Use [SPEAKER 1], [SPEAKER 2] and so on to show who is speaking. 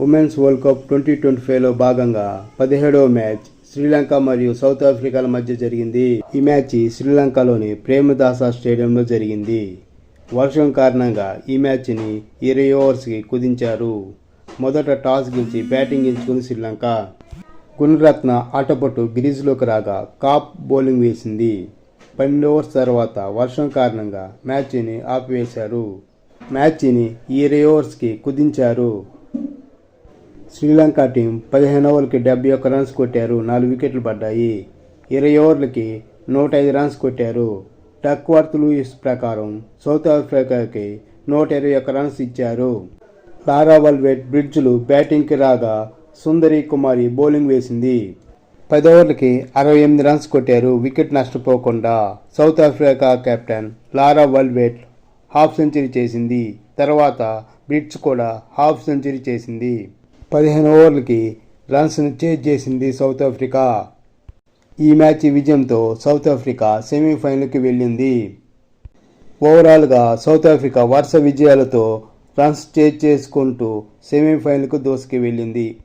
[SPEAKER 1] Women's world cup twenty twenty ఫైవ్లో భాగంగా పదిహేడవ మ్యాచ్ శ్రీలంక మరియు సౌత్ ఆఫ్రికాల మధ్య జరిగింది. ఈ మ్యాచ్ శ్రీలంకలోని ప్రేమదాస స్టేడియంలో జరిగింది. వర్షం కారణంగా ఈ మ్యాచ్ని ఇరవై ఓవర్స్కి కుదించారు. మొదట టాస్ గెలిచి బ్యాటింగ్ ఎంచుకుంది శ్రీలంక. గుణరత్న ఆటపట్టు గ్రీజ్లోకి రాగా కాప్ బౌలింగ్ వేసింది. పన్నెండు ఓవర్స్ తర్వాత వర్షం కారణంగా మ్యాచ్ని ఆపివేశారు. మ్యాచ్ని ఇరవై ఓవర్స్కి కుదించారు. శ్రీలంక టీం పదిహేను ఓవర్లకి డెబ్బై ఒక్క రన్స్ కొట్టారు నాలుగు వికెట్లు పడ్డాయి. ఇరవై ఓవర్లకి నూట ఐదు రన్స్ కొట్టారు. టక్వర్త్ లూయిస్ ప్రకారం సౌత్ ఆఫ్రికాకి నూట ఇరవై ఒక్క రన్స్ ఇచ్చారు. లారా వల్వెట్ బ్రిడ్జ్లు బ్యాటింగ్కి రాగా సుందరి కుమారి బౌలింగ్ వేసింది. పది ఓవర్లకి అరవై ఎనిమిది రన్స్ కొట్టారు వికెట్ నష్టపోకుండా South Africa captain Laura Wolvaardt half century చేసింది. తర్వాత బ్రిడ్జ్ కూడా హాఫ్ సెంచరీ చేసింది. పదిహేను ఓవర్లకి రన్స్ను చేజ్ చేసింది సౌత్ ఆఫ్రికా. ఈ మ్యాచ్ విజయంతో సౌత్ ఆఫ్రికా సెమీఫైనల్కి వెళ్ళింది. ఓవరాల్గా సౌత్ ఆఫ్రికా వరుస విజయాలతో రన్స్ చేజ్ చేసుకుంటూ సెమీఫైనల్కు దూసుకు వెళ్ళింది